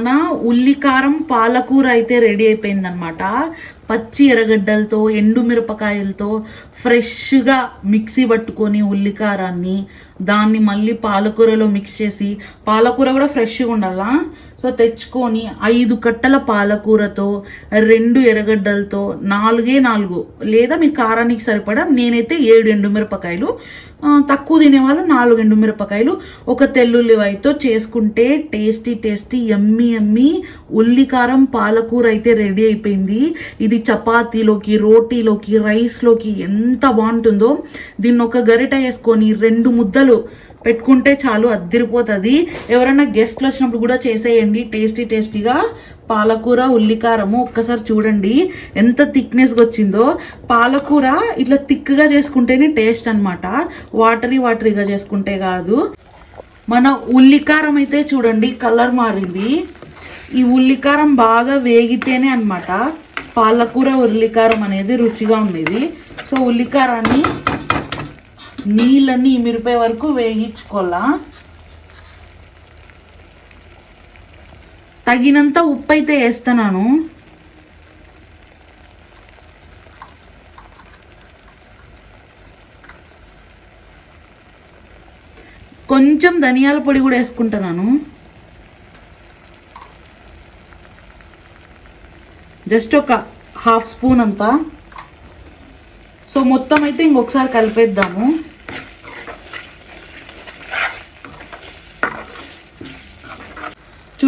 మన ఉల్లికారం పాలకూర అయితే రెడీ అయిపోయిందనమాట పచ్చి ఎర్రగడ్డలతో ఎండు మిరపకాయలతో ఫ్రెష్గా మిక్సీ పట్టుకొని ఉల్లికారాన్ని దాన్ని మళ్ళీ పాలకూరలో మిక్స్ చేసి పాలకూర కూడా ఫ్రెష్గా ఉండాలా? సో తెచ్చుకొని ఐదు కట్టల పాలకూరతో రెండు ఎర్రగడ్డలతో నాలుగే నాలుగు లేదా మీ కారానికి సరిపడా నేనైతే ఏడు ఎండుమిరపకాయలు మిరపకాయలు తక్కువ తినేవాళ్ళు నాలుగు ఎండుమిరపకాయలు ఒక తెల్లుల్లివైతో చేసుకుంటే టేస్టీ టేస్టీ ఎమ్మి ఎమ్మి ఉల్లికారం పాలకూర అయితే రెడీ అయిపోయింది. ఇది చపాతీలోకి రోటీలోకి రైస్లోకి ఎంత బాగుంటుందో. దీన్ని ఒక గరిట వేసుకొని రెండు ముద్దలు పెట్టుకుంటే చాలు అద్దిరిపోతుంది. ఎవరైనా గెస్ట్లు వచ్చినప్పుడు కూడా చేసేయండి. టేస్టీ టేస్టీగా పాలకూర ఉల్లికారము ఒక్కసారి చూడండి. ఎంత థిక్నెస్గా వచ్చిందో. పాలకూర ఇట్లా థిక్గా చేసుకుంటేనే టేస్ట్ అనమాట వాటరీ వాటరీగా చేసుకుంటే కాదు. మన ఉల్లికారం అయితే చూడండి కలర్ మారింది. ఈ ఉల్లికారం బాగా వేగితేనే అనమాట పాలకూర ఉల్లికారం అనేది రుచిగా ఉండేది. సో ఉల్లికారాన్ని నీళ్ళన్నీ మిరిపోయే వరకు వేయించుకోవాలా? తగినంత ఉప్పు అయితే వేస్తున్నాను కొంచెం ధనియాల పొడి కూడా వేసుకుంటున్నాను జస్ట్ ఒక హాఫ్ స్పూన్ అంతా. సో మొత్తం అయితే ఇంకొకసారి కలిపేద్దాము.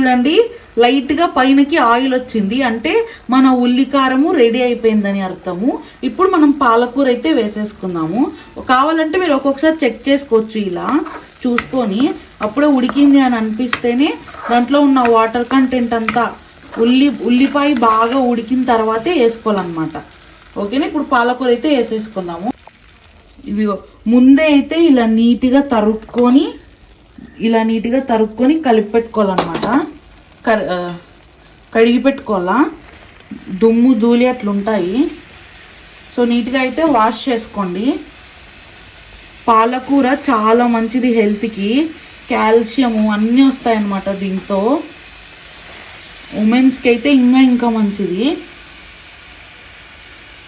చూడండి లైట్గా పైనకి ఆయిల్ వచ్చింది. అంటే మన ఉల్లికారము రెడీ అయిపోయిందని అర్థము. ఇప్పుడు మనం పాలకూర అయితే వేసేసుకుందాము. కావాలంటే మీరు ఒక్కొక్కసారి చెక్ చేసుకోవచ్చు ఇలా. చూసుకొని అప్పుడే ఉడికింది అని అనిపిస్తేనే దాంట్లో ఉన్న వాటర్ కంటెంట్ అంతా ఉల్లి ఉల్లిపాయ బాగా ఉడికిన తర్వాతే వేసుకోవాలన్నమాట. ఓకేనా? ఇప్పుడు పాలకూర అయితే వేసేసుకుందాము. ఇవి ముందే అయితే ఇలా నీట్గా తరుక్కొని ఇలా నీట్గా తరుక్కొని కలిపి పెట్టుకోవాలన్నమాట కడిగి పెట్టుకోవాలా? దుమ్ము ధూళి అట్లుంటాయి. సో నీట్గా అయితే వాష్ చేసుకోండి. పాలకూర చాలా మంచిది హెల్త్కి. కాల్షియము అన్నీ వస్తాయన్నమాట దీంతో. ఉమెన్స్కి అయితే ఇంకా ఇంకా మంచిది.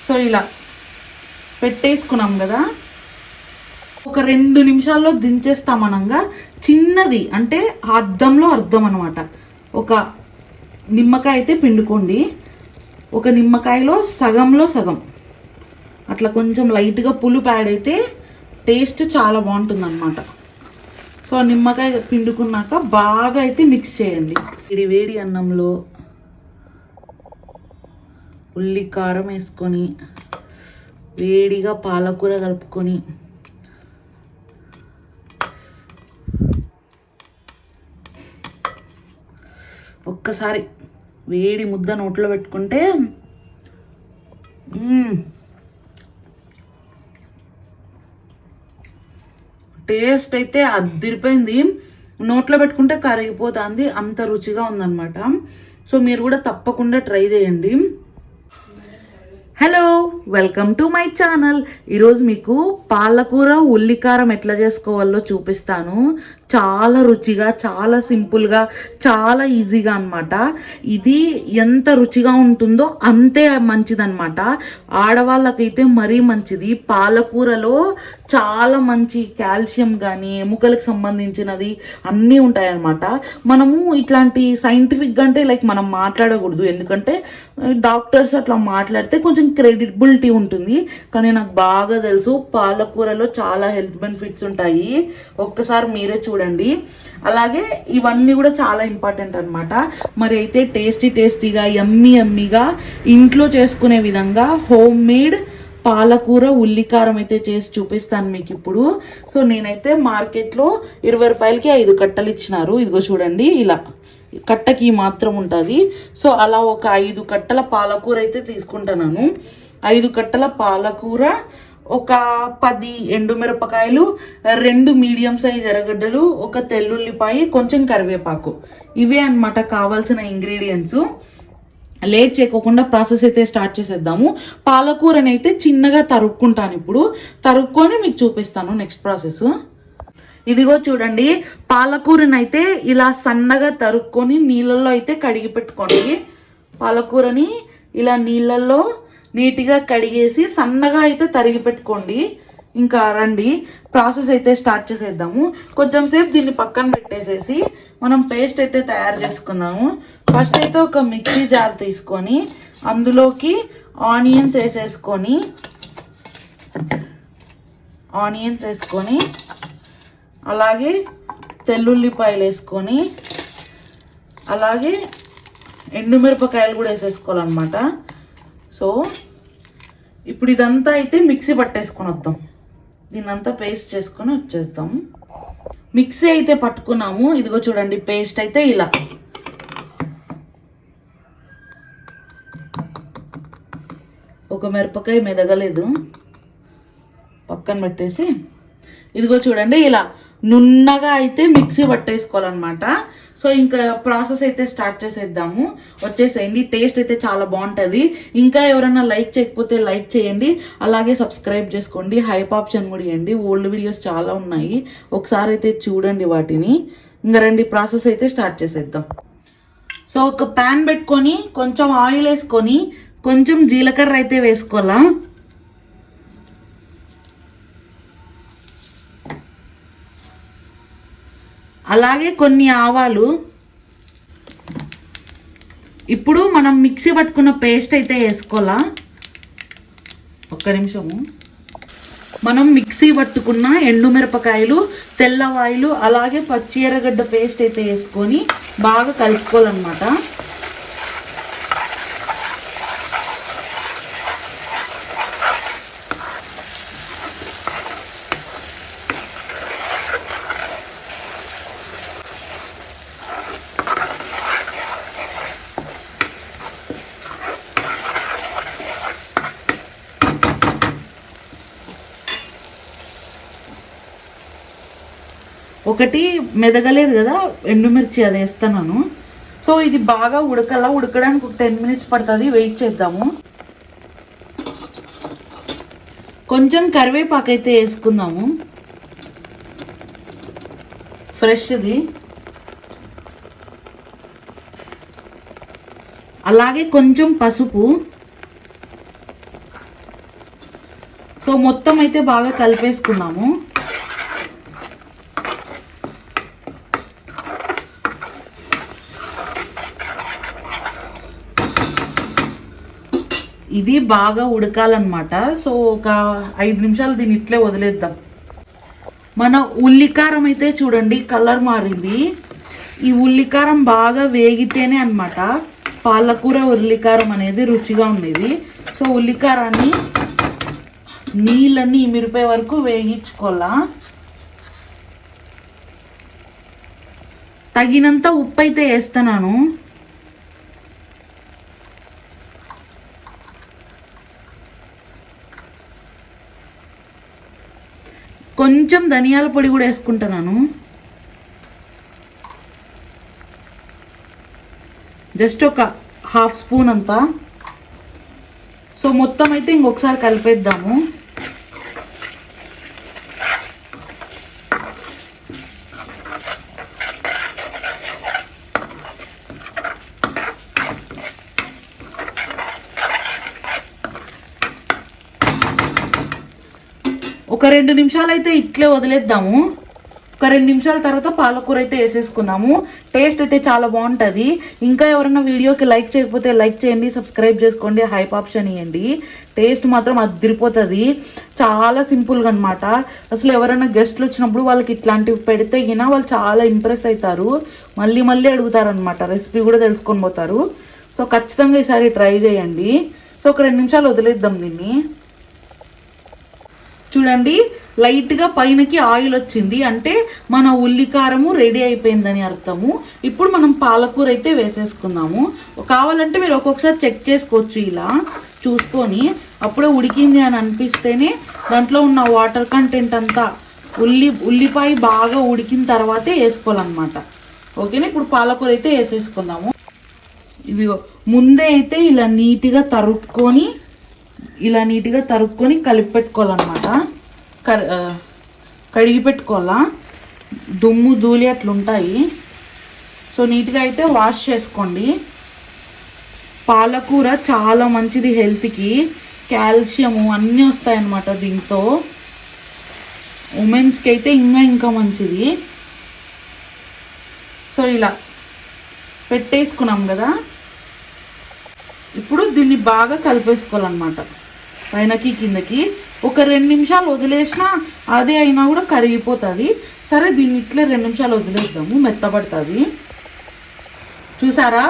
సో ఇలా పెట్టేసుకున్నాం కదా. ఒక రెండు నిమిషాల్లో దించేస్తామనంగా. చిన్నది అంటే అద్దంలో అర్థం అనమాట ఒక నిమ్మకాయ అయితే పిండుకోండి. ఒక నిమ్మకాయలో సగంలో సగం. అట్లా కొంచెం లైట్గా పులుపు యాడ్ అయితే టేస్ట్ చాలా బాగుంటుంది అనమాట సో నిమ్మకాయ పిండుకున్నాక బాగా అయితే మిక్స్ చేయండి. ఇది వేడి అన్నంలో ఉల్లి కారం వేసుకొని వేడిగా పాలకూర కలుపుకొని ఒక్కసారి వేడి ముద్ద నోట్లో పెట్టుకుంటే టేస్ట్ అయితే అద్దిరిపోయింది నోట్లో పెట్టుకుంటే కరిగిపోతుంది. అంత రుచిగా ఉందన్నమాట. సో మీరు కూడా తప్పకుండా ట్రై చేయండి. Hello welcome to my channel. ఈరోజు మీకు పాలకూర ఉల్లికారం ఎట్లా చేసుకోవాలో చూపిస్తాను. చాలా రుచిగా చాలా సింపుల్గా చాలా ఈజీగా అనమాట ఇది ఎంత రుచిగా ఉంటుందో అంతే మంచిదన్నమాట. ఆడవాళ్ళకైతే మరీ మంచిది. పాలకూరలో చాలా మంచి కాల్షియం కానీ ఎముకలకు సంబంధించినది అన్నీ ఉంటాయన్నమాట. మనము ఇట్లాంటి సైంటిఫిక్గా అంటే లైక్ మనం మాట్లాడకూడదు. ఎందుకంటే డాక్టర్స్ అట్లా మాట్లాడితే కొంచెం క్రెడిబిలిటీ ఉంటుంది. కానీ నాకు బాగా తెలుసు పాలకూరలో చాలా హెల్త్ బెనిఫిట్స్ ఉంటాయి. ఒక్కసారి మీరే చూడండి. అలాగే ఇవన్నీ కూడా చాలా ఇంపార్టెంట్ అన్నమాట. మరి అయితే టేస్టీ టేస్టీగా ఎమ్మి ఎమ్మిగా ఇంట్లో చేసుకునే విధంగా హోమ్ మేడ్ పాలకూర ఉల్లికారం అయితే చేసి చూపిస్తాను మీకు ఇప్పుడు. సో నేనైతే మార్కెట్లో ఇరవై రూపాయలకి ఐదు కట్టలు ఇచ్చినారు. ఇదిగో చూడండి ఇలా కట్టకి మాత్రం ఉంటుంది. సో అలా ఒక ఐదు కట్టల పాలకూర అయితే తీసుకుంటున్నాను ఐదు కట్టల పాలకూర ఒక పది ఎండుమిరపకాయలు రెండు మీడియం సైజ్ ఎర్రగడ్డలు ఒక తెల్లుల్లిపాయ కొంచెం కరివేపాకు. ఇవే అనమాట కావాల్సిన ఇంగ్రీడియంట్స్. లేట్ చేయకోకుండా ప్రాసెస్ అయితే స్టార్ట్ చేసేద్దాము. పాలకూరని అయితే చిన్నగా తరుక్కుంటాను ఇప్పుడు. తరుక్కొని మీకు చూపిస్తాను నెక్స్ట్ ప్రాసెస్. ఇదిగో చూడండి పాలకూరని అయితే ఇలా సన్నగా తరుక్కొని నీళ్ళల్లో అయితే కడిగి పెట్టుకోండి. పాలకూరని ఇలా నీళ్ళల్లో నీట్గా కడిగేసి సన్నగా అయితే తరిగి పెట్టుకోండి. ఇంకా రండి. ప్రాసెస్ అయితే స్టార్ట్ చేసేద్దాము. కొంచెం సేపు దీన్ని పక్కన పెట్టేసేసి మనం పేస్ట్ అయితే తయారు చేసుకుందాము. ఫస్ట్ అయితే ఒక మిక్సీ జార్ తీసుకొని అందులోకి ఆనియన్స్ వేసేసుకొని ఆనియన్స్ వేసుకొని అలాగే తెల్లుల్లిపాయలు వేసుకొని అలాగే ఎండుమిరపకాయలు కూడా వేసేసుకోవాలన్నమాట. సో ఇప్పుడు ఇదంతా అయితే మిక్సీ పట్టేసుకొని వద్దాం. దీన్నంతా పేస్ట్ చేసుకొని వచ్చేద్దాం. మిక్సీ అయితే పట్టుకున్నాము. ఇదిగో చూడండి పేస్ట్ అయితే ఇలా. ఒక మిరపకాయ మెదగలేదు. పక్కన పెట్టేసి ఇదిగో చూడండి ఇలా. నున్నగా అయితే మిక్సీ పట్టేసుకోవాలన్నమాట. సో ఇంకా ప్రాసెస్ అయితే స్టార్ట్ చేసేద్దాము. వచ్చేసేయండి. టేస్ట్ అయితే చాలా బాగుంటుంది. ఇంకా ఎవరైనా లైక్ చేయకపోతే లైక్ చేయండి. అలాగే సబ్స్క్రైబ్ చేసుకోండి. హైప్ ఆప్షన్ కూడా ఇవ్వండి. ఓల్డ్ వీడియోస్ చాలా ఉన్నాయి. ఒకసారి అయితే చూడండి వాటిని. ఇంకా రండి ప్రాసెస్ అయితే స్టార్ట్ చేసేద్దాం. సో ఒక ప్యాన్ పెట్టుకొని కొంచెం ఆయిల్ వేసుకొని కొంచెం జీలకర్ర అయితే వేసుకోవాలా? అలాగే కొన్ని ఆవాలు. ఇప్పుడు మనం మిక్సీ పట్టుకున్న పేస్ట్ అయితే వేసుకోవాలా? ఒక్క నిమిషము. మనం మిక్సీ పట్టుకున్న ఎండుమిరపకాయలు తెల్లవాయిలు అలాగే పచ్చి ఎర్రగడ్డ పేస్ట్ అయితే వేసుకొని బాగా కలుపుకోవాలన్నమాట. ఒకటి మెదగలేదు కదా ఎండుమిర్చి అది వేస్తున్నాను సో ఇది బాగా ఉడకలా ఉడకడానికి ఒక టెన్ మినిట్స్ పడుతుంది వెయిట్ చేద్దాము. కొంచెం కరివేపాకు అయితే వేసుకుందాము. ఫ్రెష్ది. అలాగే కొంచెం పసుపు. సో మొత్తం అయితే బాగా కలిపేసుకున్నాము ఇది బాగా ఉడకాలన్నమాట. సో ఒక ఐదు నిమిషాలు దీన్ని ఇట్లే వదిలేద్దాం. మన ఉల్లికారం అయితే చూడండి కలర్ మారింది. ఈ ఉల్లికారం బాగా వేగితేనే అనమాట పాలకూర ఉల్లికారం అనేది రుచిగా ఉండేది. సో ఉల్లికారాన్ని నీళ్ళన్నీ మిరిపోయే వరకు వేగించుకోవాలా. తగినంత ఉప్పు అయితే వేస్తున్నాను. కొంచెం ధనియాల పొడి కూడా వేసుకుంటున్నాను జస్ట్ ఒక హాఫ్ స్పూన్ అంతా. సో మొత్తం అయితే ఇంకొకసారి కలిపేద్దాము. రెండు నిమిషాలు అయితే ఇట్లే వదిలేద్దాము. ఒక రెండు నిమిషాల తర్వాత పాలకూర అయితే వేసేసుకుందాము. టేస్ట్ అయితే చాలా బాగుంటుంది. ఇంకా ఎవరైనా వీడియోకి లైక్ చేయకపోతే లైక్ చేయండి సబ్స్క్రైబ్ చేసుకోండి హైప్ ఆప్షన్ ఇవ్వండి టేస్ట్ మాత్రం అదిరిపోతుంది. చాలా సింపుల్గా అనమాట అసలు ఎవరైనా గెస్ట్లు వచ్చినప్పుడు వాళ్ళకి ఇట్లాంటివి పెడితే గినా వాళ్ళు చాలా ఇంప్రెస్ అవుతారు మళ్ళీ మళ్ళీ అడుగుతారనమాట రెసిపీ కూడా తెలుసుకొని పోతారు. సో ఖచ్చితంగా ఈసారి ట్రై చేయండి. సో ఒక రెండు నిమిషాలు వదిలేద్దాం దీన్ని. చూడండి లైట్గా పైనకి ఆయిల్ వచ్చింది. అంటే మన ఉల్లికారము రెడీ అయిపోయిందని అర్థము. ఇప్పుడు మనం పాలకూర అయితే వేసేసుకుందాము. కావాలంటే మీరు ఒక్కొక్కసారి చెక్ చేసుకోవచ్చు ఇలా. చూసుకొని అప్పుడే ఉడికింది అని అనిపిస్తేనే దాంట్లో ఉన్న వాటర్ కంటెంట్ అంతా ఉల్లి ఉల్లిపాయ బాగా ఉడికిన తర్వాతే వేసుకోవాలన్నమాట. ఓకేనా ఇప్పుడు పాలకూర అయితే వేసేసుకుందాము. ఇది ముందే అయితే ఇలా నీట్గా తరుక్కొని ఇలా నీట్గా తరుక్కొని కలిపి పెట్టుకోవాలన్నమాట. కడిగి పెట్టుకోవాలా? దుమ్ము ధూళి అట్లుంటాయి. సో నీట్గా అయితే వాష్ చేసుకోండి. పాలకూర చాలా మంచిది హెల్త్కి. కాల్షియము అన్నీ వస్తాయన్నమాట దీంతో ఉమెన్స్కి అయితే ఇంకా ఇంకా మంచిది. సో ఇలా పెట్టేసుకున్నాం కదా. ఇప్పుడు దీన్ని బాగా కలిపేసుకోవాలన్నమాట. పైనకి కిందకి ఒక రెండు నిమిషాలు వదిలేసినా అదే అయినా కూడా కరిగిపోతుంది. సరే దీన్ని ఇట్లే రెండు నిమిషాలు వదిలేద్దాము మెత్తబడుతుంది. చూసారా?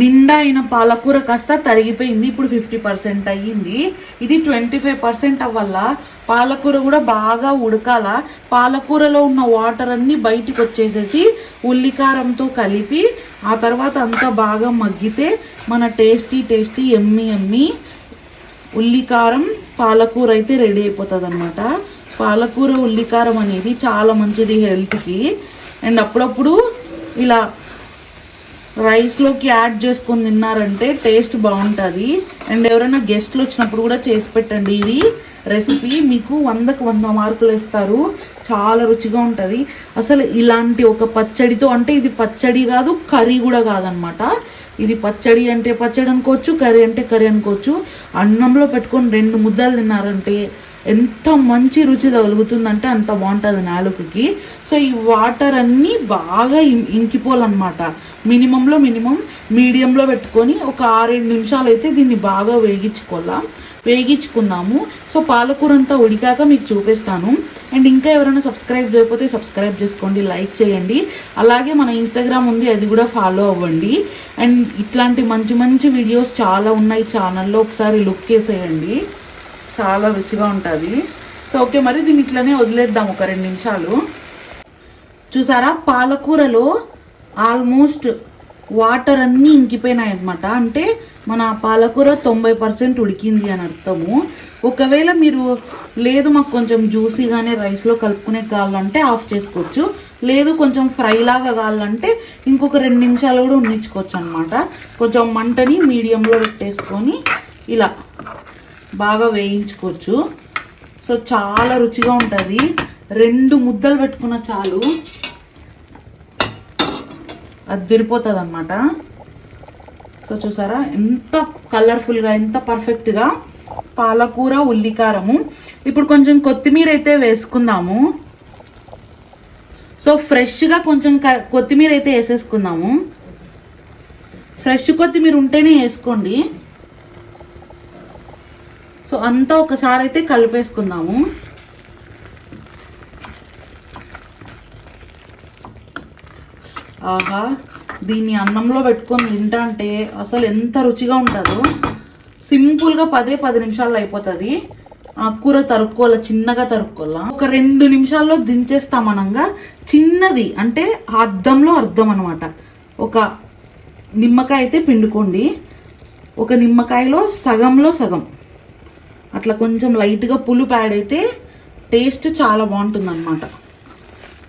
నిండా అయిన పాలకూర కాస్త తరిగిపోయింది. ఇప్పుడు ఫిఫ్టీ పర్సెంట్ అయ్యింది. ఇది ట్వంటీ ఫైవ్ పర్సెంట్ అవ్వాల? పాలకూర కూడా బాగా ఉడకాల? పాలకూరలో ఉన్న వాటర్ అన్నీ బయటికి వచ్చేసేసి ఉల్లికారంతో కలిపి ఆ తర్వాత అంతా బాగా మగ్గితే మన టేస్టీ టేస్టీ ఎమ్మి ఎమ్మి ఉల్లికారం పాలకూర అయితే రెడీ అయిపోతుంది అనమాట పాలకూర ఉల్లికారం అనేది చాలా మంచిది హెల్త్కి. అండ్ అప్పుడప్పుడు ఇలా రైస్లోకి యాడ్ చేసుకొని తిన్నారంటే టేస్ట్ బాగుంటుంది. అండ్ ఎవరైనా గెస్ట్లు వచ్చినప్పుడు కూడా చేసి పెట్టండి. ఇది రెసిపీ మీకు వందకు వంద మార్కులు ఇస్తారు చాలా రుచిగా ఉంటుంది. అసలు ఇలాంటి ఒక పచ్చడితో అంటే ఇది పచ్చడి కాదు కర్రీ కూడా కాదనమాట. ఇది పచ్చడి అంటే పచ్చడి అనుకోవచ్చు కర్రీ అంటే కర్రీ అనుకోవచ్చు. అన్నంలో పెట్టుకొని రెండు ముద్దలు తిన్నారంటే ఎంత మంచి రుచి తగులుగుతుందంటే అంత బాగుంటుంది నాలుకకి. సో ఈ వాటర్ అన్నీ బాగా ఇంకిపోవాలన్నమాట. మినిమంలో మినిమం మీడియంలో పెట్టుకొని ఒక ఆరేడు నిమిషాలు అయితే దీన్ని బాగా వేగించుకోవాలా? వేగించుకుందాము. సో పాలకూర అంతా ఉడికాక మీకు చూపిస్తాను. అండ్ ఇంకా ఎవరైనా సబ్స్క్రైబ్ చేయకపోతే సబ్స్క్రైబ్ చేసుకోండి లైక్ చేయండి. అలాగే మన ఇన్స్టాగ్రామ్ ఉంది అది కూడా ఫాలో అవ్వండి. అండ్ ఇట్లాంటి మంచి మంచి వీడియోస్ చాలా ఉన్నాయి ఛానల్లో. ఒకసారి లుక్ చేసేయండి. చాలా రుచిగా ఉంటుంది. సో ఓకే మరి దీన్ని ఇట్లానే వదిలేద్దాం ఒక రెండు నిమిషాలు. చూసారా? పాలకూరలో ఆల్మోస్ట్ వాటర్ అన్నీ ఇంకిపోయినాయి అనమాట అంటే మన పాలకూర తొంభై పర్సెంట్ ఉడికింది అని అర్థము. ఒకవేళ మీరు లేదు మాకు కొంచెం జ్యూసీగానే రైస్లో కలుపుకునే కావాలంటే ఆఫ్ చేసుకోవచ్చు. లేదు కొంచెం ఫ్రై లాగా కావాలంటే ఇంకొక రెండు నిమిషాలు కూడా ఉండించుకోవచ్చు అనమాట కొంచెం మంటని మీడియంలో పెట్టేసుకొని ఇలా బాగా వేయించుకోవచ్చు. సో చాలా రుచిగా ఉంటుంది. రెండు ముద్దలు పెట్టుకున్న చాలు. అది తిరిపోతుంది అనమాట సో చూసారా? ఎంత కలర్ఫుల్గా ఎంత పర్ఫెక్ట్గా పాలకూర ఉల్లికారము. ఇప్పుడు కొంచెం కొత్తిమీర అయితే వేసుకుందాము. సో ఫ్రెష్గా కొంచెం క- కొత్తిమీర అయితే వేసేసుకుందాము. ఫ్రెష్ కొత్తిమీర ఉంటేనే వేసుకోండి. సో అంతా ఒకసారి అయితే కలిపేసుకుందాము. ఆహా దీన్ని అన్నంలో పెట్టుకొని తింటా అంటే అసలు ఎంత రుచిగా ఉంటుందో. సింపుల్గా పదే పది నిమిషాల్లో అయిపోతుంది. ఆ కూర తరుక్కోవాలి చిన్నగా తరుక్కోవాలా? ఒక రెండు నిమిషాల్లో దించేస్తామనంగా చిన్నది అంటే అర్ధంలో అర్థం అనమాట ఒక నిమ్మకాయ అయితే పిండుకోండి. ఒక నిమ్మకాయలో సగంలో సగం. అట్లా కొంచెం లైట్గా పులుపు యాడ్ అయితే టేస్ట్ చాలా బాగుంటుంది అనమాట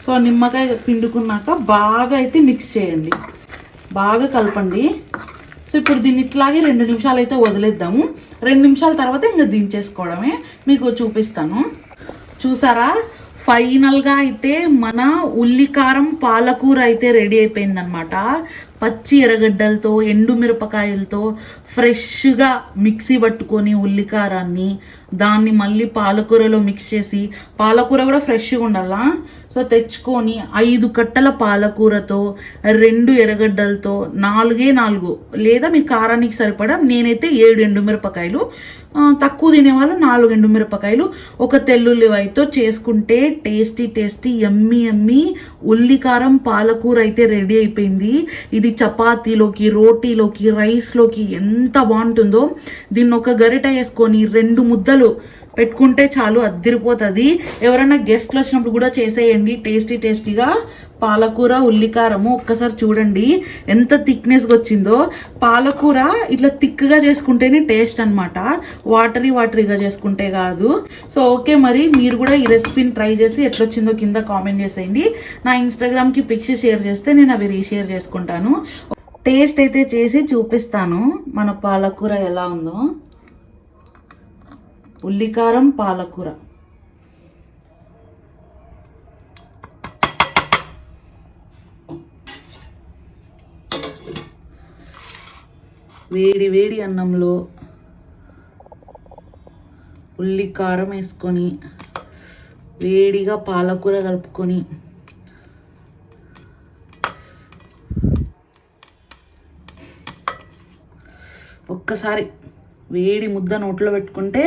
సో నిమ్మకాయ పిండుకున్నాక బాగా అయితే మిక్స్ చేయండి. బాగా కలపండి. సో ఇప్పుడు దీన్ని ఇట్లాగే రెండు నిమిషాలు అయితే వదిలేద్దాము. రెండు నిమిషాల తర్వాత ఇంకా దించేసుకోవడమే. మీకు చూపిస్తాను. చూసారా? ఫైనల్గా అయితే మన ఉల్లికారం పాలకూర అయితే రెడీ అయిపోయిందనమాట పచ్చి ఎర్రగడ్డలతో ఎండు మిరపకాయలతో ఫ్రెష్గా మిక్సీ పట్టుకొని ఉల్లికారాన్ని దాన్ని మళ్ళీ పాలకూరలో మిక్స్ చేసి పాలకూర కూడా ఫ్రెష్గా ఉండాలా? సో తెచ్చుకొని ఐదు కట్టల పాలకూరతో రెండు ఎర్రగడ్డలతో నాలుగే నాలుగు. లేదా మీ కారానికి సరిపడా నేనైతే ఏడు ఎండుమిరపకాయలు మిరపకాయలు తక్కువ తినేవాళ్ళు నాలుగు ఎండుమిరపకాయలు ఒక తెల్లుల్లివైతో చేసుకుంటే టేస్టీ టేస్టీ ఎమ్మి ఎమ్మి ఉల్లికారం పాలకూర అయితే రెడీ అయిపోయింది. ఇది చపాతీలోకి రోటీలోకి రైస్లోకి ఎంత బాగుంటుందో. దీన్ని ఒక గరిట వేసుకొని రెండు ముద్దలు పెట్టుకుంటే చాలు అద్దిరిపోతుంది. ఎవరైనా గెస్ట్లు వచ్చినప్పుడు కూడా చేసేయండి. టేస్టీ టేస్టీగా పాలకూర ఉల్లికారము ఒక్కసారి చూడండి. ఎంత థిక్నెస్గా వచ్చిందో. పాలకూర ఇట్లా థిక్గా చేసుకుంటేనే టేస్ట్ అన్నమాట. వాటరీ వాటరీగా చేసుకుంటే కాదు. సో ఓకే మరి మీరు కూడా ఈ రెసిపీని ట్రై చేసి ఎట్లొచ్చిందో కింద కామెంట్ చేసేయండి. నా ఇన్స్టాగ్రామ్కి పిక్స్ షేర్ చేస్తే నేను అవి రీషేర్ చేసుకుంటాను. టేస్ట్ అయితే చేసి చూపిస్తాను. మన పాలకూర ఎలా ఉందో. ఉల్లికారం పాలకూర. వేడి వేడి అన్నంలో ఉల్లి కారం వేసుకొని వేడిగా పాలకూర కలుపుకొని ఒక్కసారి వేడి ముద్ద నోట్లో పెట్టుకుంటే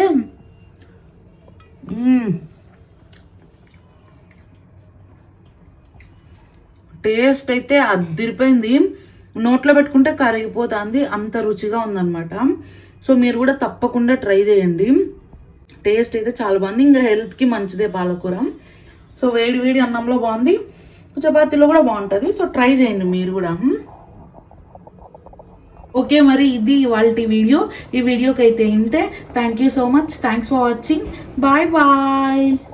టేస్ట్ అయితే అదిరిపోయింది. నోట్లో పెట్టుకుంటే కరిగిపోతుంది. అంత రుచిగా ఉందన్నమాట. సో మీరు కూడా తప్పకుండా ట్రై చేయండి. టేస్ట్ అయితే చాలా బాగుంది. ఇంకా హెల్త్కి మంచిదే పాలకూర. సో వేడి వేడి అన్నంలో బాగుంది. చపాతీలో కూడా బాగుంటుంది. సో ట్రై చేయండి మీరు కూడా. ఓకే మరి ఇది ఇవాళ వీడియో. ఈ వీడియోకి అయితే ఇంతే. Thank you so much thanks for watching bye bye